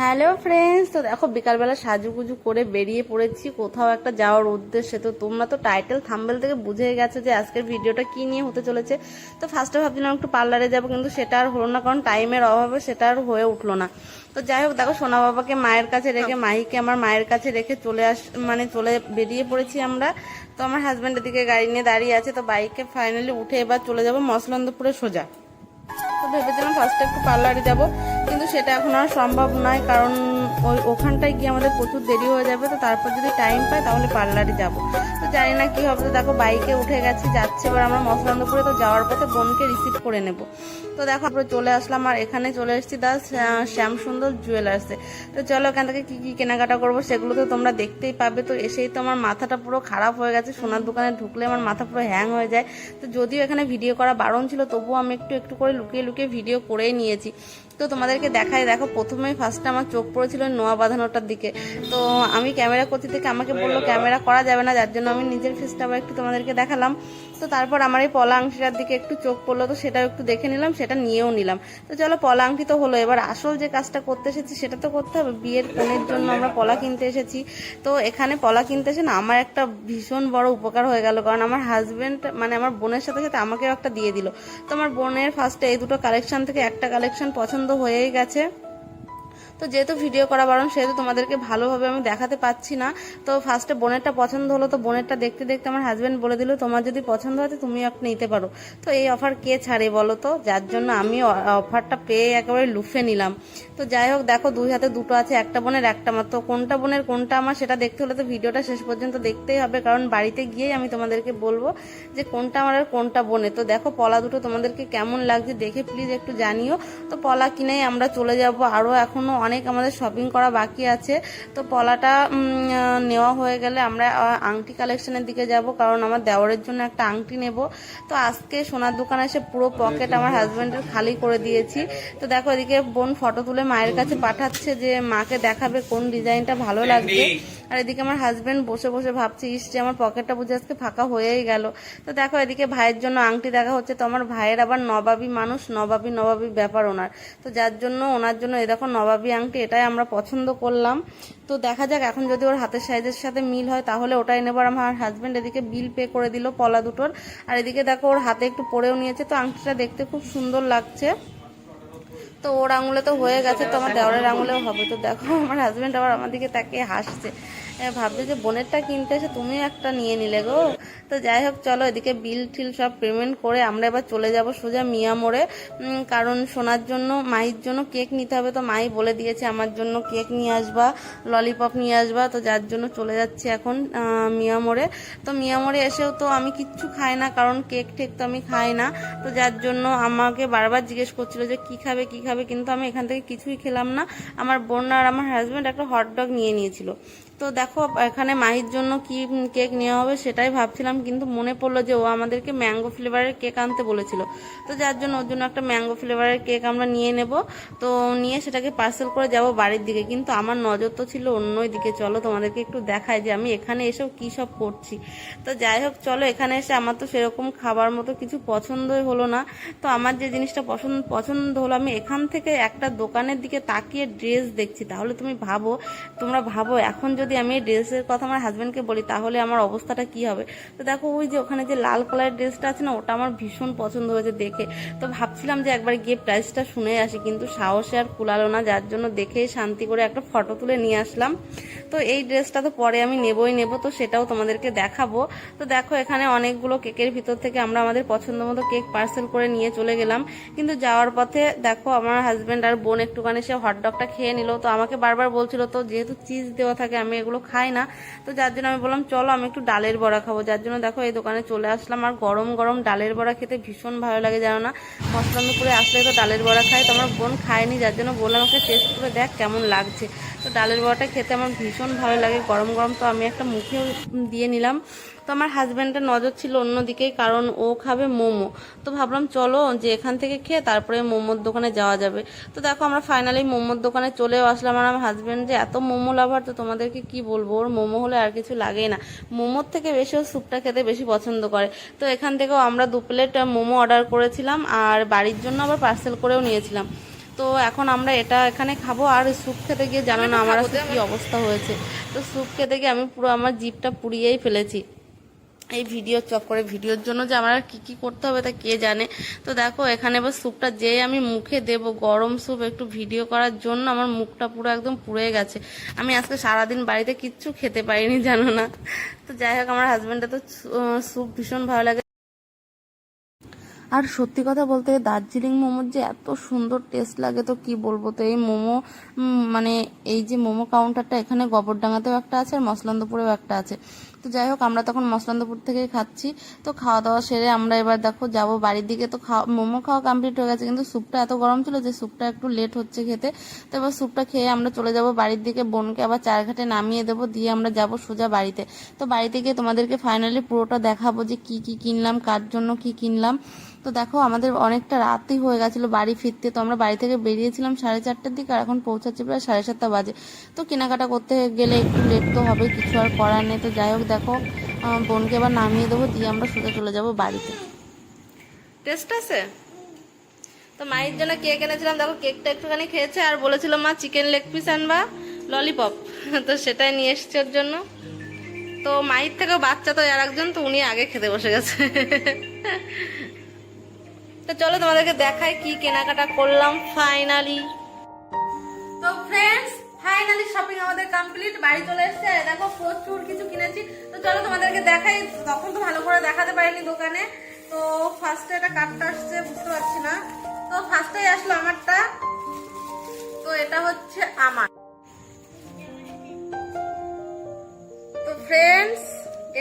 Hello friends, তো দেখো বিকালবেলা সাজুগুজু করে বেরিয়ে পড়েছি, কোথাও একটা যাওয়ার উদ্দেশ্যে। তো তোমরা তো টাইটেল থাম্বেল থেকে বুঝে গেছো যে আজকের ভিডিওটা কি নিয়ে হতে চলেছে। তো ফার্স্টে ভাবছিলাম একটু পার্লারে যাব, কিন্তু সেটা আর হলো না, কারণ টাইমের অভাবে সেটা আর হয়ে উঠল না। তো যাই হোক, দেখো সোনা বাবাকে মায়ের কাছে রেখে, মাহিকে আমার মায়ের কাছে রেখে চলে আস মানে চলে বেরিয়ে পড়েছি আমরা। তো আমার হাজব্যান্ডের দিকে গাড়ি নিয়ে দাঁড়িয়ে আছে, তো বাইকে ফাইনালি উঠে এবার চলে যাব মসলন্দপুরে সোজা। তো ভেবেছিলাম ফার্স্টে একটু পার্লারে যাব কিন্তু সেটা এখন আর সম্ভব নয় কারণ ওই ওখানটায় গিয়ে আমাদের প্রচুর দেরি হয়ে যাবে, তো তারপর যদি টাইম পাই তাহলে পার্লারে যাব। তো জানি না কি হবে, তো দেখো বাইকে উঠে গেছি, যাচ্ছে, এবার আমরা মসলান্দপুরে তো যাওয়ার পথে বোনকে রিসিভ করে নেব। তো দেখো আমরা চলে আসলাম আর এখানে চলে এসেছি দা শ্যামসুন্দর জুয়েলার্সে তো চলো এখান থেকে কী কী কেনাকাটা করব সেগুলো তো তোমরা দেখতেই পাবে। তো এসেই তো আমার মাথাটা পুরো খারাপ হয়ে গেছে, সোনার দোকানে ঢুকলে আমার মাথা পুরো হ্যাং হয়ে যায়। তো যদিও এখানে ভিডিও করা বারণ ছিল, তবুও আমি একটু একটু করে লুকিয়ে লুকিয়ে ভিডিও করেই নিয়েছি। তো তোমাদেরকে দেখাই দেখো প্রথমেই ফার্স্টে আমার চোখ পড়েছিল নোয়া বাঁধানোটার দিকে। তো আমি ক্যামেরা করতে থেকে আমাকে বলল ক্যামেরা করা যাবে না যার জন্য আমি নিজের ফেসটা আবার একটু তোমাদেরকে দেখালাম। তো তারপর আমার এই পলা আংটিটার দিকে একটু চোখ পড়ল তো সেটাও একটু দেখে নিলাম সেটা নিয়েও নিলাম। তো চলো পলা আংটি তো হলো এবার আসল যে কাজটা করতে এসেছি সেটা তো করতে হবে বিয়ের কোণের জন্য আমরা পলা কিনতে এসেছি। তো এখানে পলা কিনতে এসে না আমার একটা ভীষণ বড় উপকার হয়ে গেল কারণ আমার হাজব্যান্ড মানে আমার বোনের সাথে সাথে আমাকেও একটা দিয়ে দিল। তো আমার বোনের ফার্স্টে এই দুটো কালেকশন থেকে একটা কালেকশন পছন্দ হয়েই গেছে। তো যেহেতু ভিডিও করা বারণ সেহেতু তোমাদেরকে ভালোভাবে আমি দেখাতে পাচ্ছি না। তো ফার্স্টে বোনেরটা পছন্দ হলো, তো বোনেরটা দেখতে দেখতে আমার হাজব্যান্ড বলে দিল, তোমার যদি পছন্দ হয় তো তুমি একটা নিতে পারো। তো এই অফার কে ছাড়ে বলো তো? যার জন্য আমি অফারটা পেয়ে একেবারে লুফে নিলাম। তো যাই হোক, দেখো দুই হাতে দুটো আছে, একটা বোনের, একটা মাত্র। কোনটা বোনের, কোনটা আমার সেটা দেখতে হলে তো ভিডিওটা শেষ পর্যন্ত দেখতেই হবে, কারণ বাড়িতে গিয়েই আমি তোমাদেরকে বলব যে কোনটা আমার আর কোনটা বোনে তো দেখো পলা দুটো তোমাদেরকে কেমন লাগছে দেখে প্লিজ একটু জানিও। তো পলা কিনেই আমরা চলে যাব আরও এখনও অনেক আমাদের শপিং করা বাকি আছে। তো পলাটা নেওয়া হয়ে গেলে আমরা আংটি কালেকশনের দিকে যাব, কারণ আমার দেওয়ারের জন্য একটা আংটি নেব। তো আজকে সোনার দোকানে এসে পুরো পকেট আমার হাজব্যান্ডের খালি করে দিয়েছি। তো দেখো, এদিকে বোন ফটো তুলে মায়ের কাছে পাঠাচ্ছে যে, মাকে দেখাবে কোন ডিজাইনটা ভালো লাগবে। আর এদিকে আমার হাজব্যান্ড বসে বসে ভাবছি, ইস, যে আমার পকেটটা বুঝে আজকে ফাঁকা হয়েই গেল। তো দেখো, এদিকে ভাইয়ের জন্য আংটি দেখা হচ্ছে, তো আমার ভাইয়ের আবার নবাবী মানুষ, নবাবী নবাবী ব্যাপার ওনার। তো যার জন্য, ওনার জন্য এ দেখো নবাবী আংটি, এটাই আমরা পছন্দ করলাম। তো দেখা যাক, এখন যদি ওর হাতের সাইজের সাথে মিল হয়, তাহলে ওটাই নেবার আমার হাজব্যান্ড এদিকে বিল পে করে দিল পলা দুটোর। আর এদিকে দেখো, ওর হাতে একটু পরেও নিয়েছে, তো আংটিটা দেখতে খুব সুন্দর লাগছে। তো ওর আঙুলে তো হয়ে গেছে, তো আমার দেওয়ারের আঙুলেও হবে। তো দেখো, আমার হাজব্যান্ড আবার আমার দিকে তাকিয়ে হাসছে। ভাবছে যে বোনেরটা কিনতে এসে তুমিও একটা নিয়ে নিলে গো। তো যাই হোক, চলো এদিকে বিল টিল সব পেমেন্ট করে আমরা এবার চলে যাব সোজা মিয়া মোড়ে। কারণ সোনার জন্য মাহির জন্য কেক নিতে হবে। তো মাই বলে দিয়েছে আমার জন্য কেক নিয়ে আসবা ললিপপ নিয়ে আসবা। তো যার জন্য চলে যাচ্ছি এখন মিয়া মোড়ে। তো মিয়া মোড়ে এসেও তো আমি কিচ্ছু খাই না, কারণ কেক টেক তো আমি খাই না। তো যার জন্য আমাকে বারবার জিজ্ঞেস করছিল যে কি খাবে কি খাবে? কিন্তু আমি এখান থেকে কিছুই খেলাম না। আমার বোন আর আমার হাজব্যান্ড একটা হট ডগ নিয়ে নিয়েছিল। তো দেখো, এখানে মাহির জন্য কি কেক নেওয়া হবে সেটাই ভাবছিলাম, কিন্তু মনে পড়ল যে ও আমাদেরকে ম্যাঙ্গো ফ্লেভারের কেক আনতে বলেছিল। তো যার জন্য ওর জন্য একটা ম্যাঙ্গো ফ্লেভারের কেক আমরা নিয়ে নেব। তো নিয়ে সেটাকে পার্সেল করে যাব বাড়ির দিকে, কিন্তু আমার নজর তো ছিল অন্যই দিকে। চলো তোমাদেরকে একটু দেখায় যে আমি এখানে এসেও কী সব করছি। তো যাই হোক, চলো এখানে এসে আমার তো সেরকম খাবার মতো কিছু পছন্দই হলো না। তো আমার যে জিনিসটা পছন্দ পছন্দ হলো, আমি এখান থেকে একটা দোকানের দিকে তাকিয়ে ড্রেস দেখছি। তাহলে তুমি ভাবো, তোমরা ভাবো এখন যদি আমি এই ড্রেসের কথা আমার হাজব্যান্ডকে বলি, তাহলে আমার অবস্থাটা কি হবে? তো দেখো, ওই যে ওখানে যে লাল কালারের ড্রেসটা আছে না, ওটা আমার ভীষণ পছন্দ হয়েছে দেখে। তো ভাবছিলাম যে একবার গিয়ে প্রাইসটা শুনে আসি, কিন্তু সাহসে আর কুলালো না, যার জন্য দেখে শান্তি করে একটা ফটো তুলে নিয়ে আসলাম। তো এই ড্রেসটা তো পরে আমি নেবই নেব, তো সেটাও তোমাদেরকে দেখাবো। তো দেখো, এখানে অনেকগুলো কেকের ভিতর থেকে আমরা আমাদের পছন্দ মতো কেক পার্সেল করে নিয়ে চলে গেলাম। কিন্তু যাওয়ার পথে দেখো, আমার হাজব্যান্ড আর বোন একটুখানি সে হটডগটা খেয়ে নিল। তো আমাকে বারবার বলছিল তো যেহেতু চিজ দেওয়া থাকে, আমি এগুলো খায় না। তো যার জন্য আমি বললাম, চলো আমি একটু ডালের বড়া খাব। যার জন্য দেখো এই দোকানে চলে আসলাম। আর গরম গরম ডালের বড়া খেতে ভীষণ ভালো লাগে, জানো না? মশলা মশলান্দপুরে আসলে তো ডালের বড়া খাই তো আমার বোন খায়নি। যার জন্য বললাম আমাকে টেস্ট করে দেখ কেমন লাগছে। তো ডালের বড়াটা খেতে আমার ভীষণ ভালো লাগে। গরম গরম তো আমি একটা মুখেও দিয়ে নিলাম। তো আমার হাজব্যান্ডের নজর ছিল অন্যদিকেই কারণ ও খাবে মোমো। তো ভাবলাম চলো যে এখান থেকে খেয়ে তারপরে মোমোর দোকানে যাওয়া যাবে। তো দেখো আমরা ফাইনালি মোমোর দোকানে চলেও আসলাম। আর আমার হাজব্যান্ড যে এত মোমো লাভার তো তোমাদেরকে কি বলব? ওর মোমো হলে আর কিছু লাগেই না। মোমোর থেকে বেশি ও স্যুপটা খেতে বেশি পছন্দ করে। তো এখান থেকেও আমরা দু প্লেট মোমো অর্ডার করেছিলাম। আর বাড়ির জন্য আবার পার্সেল করেও নিয়েছিলাম। তো এখন আমরা এটা এখানে খাব। আর স্যুপ খেতে গিয়ে জানো না আমার কি অবস্থা হয়েছে? তো স্যুপ খেতে গিয়ে আমি পুরো আমার জিপটা পুড়িয়েই ফেলেছি। এই ভিডিও চক্করে ভিডিওর জন্য যে আমার কি কি করতে হবে তা কে জানে? তো দেখো, এখানে এবার স্যুপটা যে আমি মুখে দেব, গরম স্যুপ একটু ভিডিও করার জন্য আমার মুখটা পুরো একদম পুড়ে গেছে। আমি আজকে সারাদিন বাড়িতে কিচ্ছু খেতে পারিনি, জানো না। তো যাই হোক, আমার হাজব্যান্ডটা তো স্যুপ ভীষণ ভালো লাগে। আর সত্যি কথা বলতে দার্জিলিং মোমোর যে এত সুন্দর টেস্ট লাগে, তো কি বলব? তো এই মোমো মানে এই যে মোমো কাউন্টারটা এখানে গোবরডাঙ্গাতেও একটা আছে আর মসলান্দপুরেও একটা আছে। তো যাই হোক, আমরা তখন মসলান্দপুর থেকেই খাচ্ছি। তো খাওয়া দাওয়া সেরে আমরা এবার দেখো, যাব বাড়ির দিকে। তো খাওয়া, মোমো খাওয়া কমপ্লিট হয়ে গেছে, কিন্তু স্যুপটা এত গরম ছিল যে স্যুপটা একটু লেট হচ্ছে খেতে। তো এবার স্যুপটা খেয়ে আমরা চলে যাব বাড়ির দিকে, বোনকে আবার চারঘাটে নামিয়ে দেবো, দিয়ে আমরা যাব সোজা বাড়িতে। তো বাড়িতে গিয়ে তোমাদেরকে ফাইনালি পুরোটা দেখাবো যে কি কি কিনলাম, কার জন্য কি কিনলাম। তো দেখো আমাদের অনেকটা রাতই হয়ে গেছিল বাড়ি ফিরতে। তো আমরা বাড়ি থেকে বেরিয়েছিলাম সাড়ে চারটার দিকে আর এখন পৌঁছাচ্ছি প্রায় সাড়ে সাতটা বাজে। তো কেনাকাটা করতে গেলে একটু লেট তো হবে, কিছু আর করার নেই। তো যাই হোক দেখো বোনকে এবার নামিয়ে দেবো, দিয়ে আমরা সোজা চলে যাব বাড়িতে। টেস্ট আছে? তো মায়ের জন্য কেক এনেছিলাম। দেখো কেকটা একটুখানি খেয়েছে আর বলেছিল, মা চিকেন লেগ পিস আনবা ললিপপ তো সেটাই নিয়ে এসছে ওর জন্য। তো মায়ের থেকেও বাচ্চা তো আর একজন, তো উনি আগে খেতে বসে গেছে। তো চলো তোমাদেরকে দেখাই কি কেনাকাটা করলাম ফাইনালি তো ফ্রেন্ডস ফাইনালি শপিং আমাদের কমপ্লিট বাড়ি চলে এসেছে। দেখো প্রচুর কিছু কিনেছি। তো চলো তোমাদেরকে দেখাই, তখন তো ভালো করে দেখাতে পারিনি দোকানে। তো ফার্স্টে একটা কার্ডটা আসছে, বুঝতে পারছি না। তো ফার্স্টেই আসলো আমারটা। তো এটা হচ্ছে আমার। তো ফ্রেন্ডস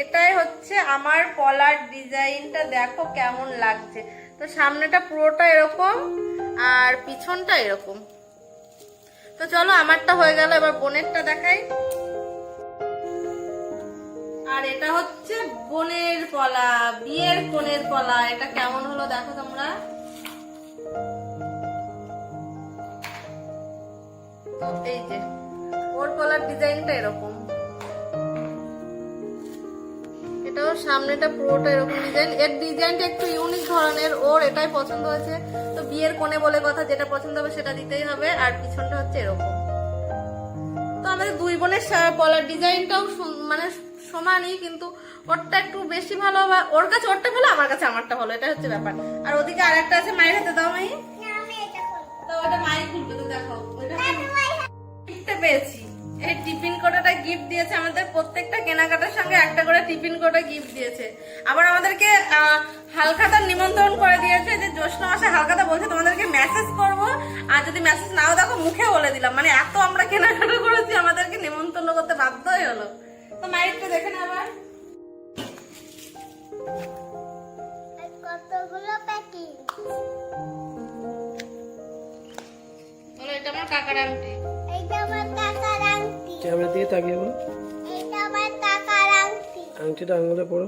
এটাই হচ্ছে আমার পলার ডিজাইনটা দেখো কেমন লাগছে। তো সামনেটা পুরোটা এরকম আর পিছনটা এরকম। তো চলো, আমারটা হয়ে গেল, এবার বোনেরটা দেখাই। আর এটা হচ্ছে বোনের পলা বিয়ের কোণের পলা এটা কেমন হলো দেখো তোমরা। এই যে, ওর পলার ডিজাইনটা এরকম। সামনেটা পুরোটা এরকম ডিজাইন এর ডিজাইনটা একটু ইউনিক ধরনের ওর এটাই পছন্দ হয়েছে। তো বিয়ের কোণে বলে কথা যেটা পছন্দ হবে সেটা দিতেই হবে আর পিছনটা হচ্ছে এরকম। তো আমাদের দুই বোনের পলার ডিজাইনটাও মানে সমানই কিন্তু ওরটা একটু বেশি ভালো বা ওর কাছে ওরটা ভালো আমার কাছে আমারটা ভালো এটা হচ্ছে ব্যাপার। আর ওদিকে আরেকটা আছে মায়ের হাতে দাও মাই তো ওটা মাই খুলবে তো দেখো ওইটা পেয়েছি। এই টিফিন কোটাটা গিফট দিয়েছে। আমাদের প্রত্যেকটা কেনাকাটার সঙ্গে একটা করে টিফিন কোটা গিফট দিয়েছে। আবার আমাদেরকে হালখাতার নিমন্ত্রণ করে দিয়েছে যে জ্যৈষ্ঠ মাসে হালখাতা বলছে তোমাদেরকে মেসেজ করব। আর যদি মেসেজ নাও দেখো মুখে বলে দিলাম। মানে এত আমরা কেনাকাটা করেছি আমাদেরকে নিমন্ত্রণ করতে বাধ্যই হলো। তো মাইকটা দেখে না আবার। কতগুলো এটা আমার কাকার আংটি। এইটা আমার আংটি ক্যামেরা দিকে তাকিয়ে বলো। আংটিটা আঙুলে পড়ো।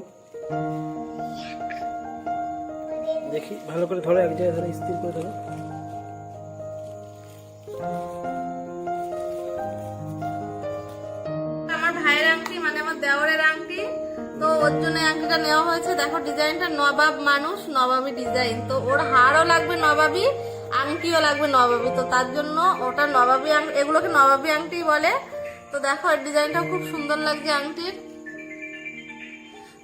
দেখি ভালো করে ধরো এক জায়গায় ধরো স্থির করে ধরো। আমার ভাইয়ের আংটি মানে আমার দেওরের আংটি। তো ওর জন্য আংটিটা নেওয়া হয়েছে। দেখো ডিজাইনটা নবাব মানুষ নবাবী ডিজাইন। তো ওর হারও লাগবে নবাবী আংটিও লাগবে নবাবী। তো তার জন্য ওটা নবাবী আংটি এগুলোকে নবাবী আংটি বলে। তো দেখো, এর ডিজাইনটা খুব সুন্দর লাগছে, আংটির।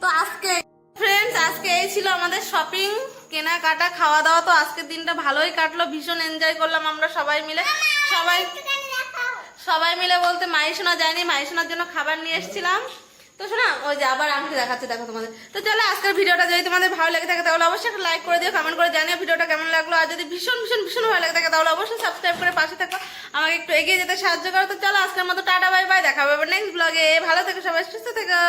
তো আজকে ফ্রেন্ডস আজকে এই ছিল আমাদের শপিং কেনাকাটা খাওয়া দাওয়া তো আজকের দিনটা ভালোই কাটলো, ভীষণ এনজয় করলাম আমরা সবাই মিলে। সবাই সবাই মিলে বলতে মাইশোনা যায়নি, মাইশোনার জন্য খাবার নিয়ে এসেছিলাম। তো শোনা, ওই যে আবার আমি দেখাচ্ছে, দেখো তোমাদের। তো চলো, আজকের ভিডিওটা যদি তোমাদের ভালো লাগে থাকে, তাহলে অবশ্যই একটা লাইক করে দিও কমেন্ট করে জানিও ভিডিওটা কেমন লাগল। আর যদি ভীষণ ভীষণ ভীষণ ভালো লাগে থাকে, তাহলে অবশ্যই সাবস্ক্রাইব করে পাশে থাকো। আমাকে একটু এগিয়ে যেতে সাহায্য করো। তো চলো, আজকের মতো টাটা বাই বাই দেখা হবে নেক্সট ব্লগে ভালো থেকো সবাই, সুস্থ থেকো।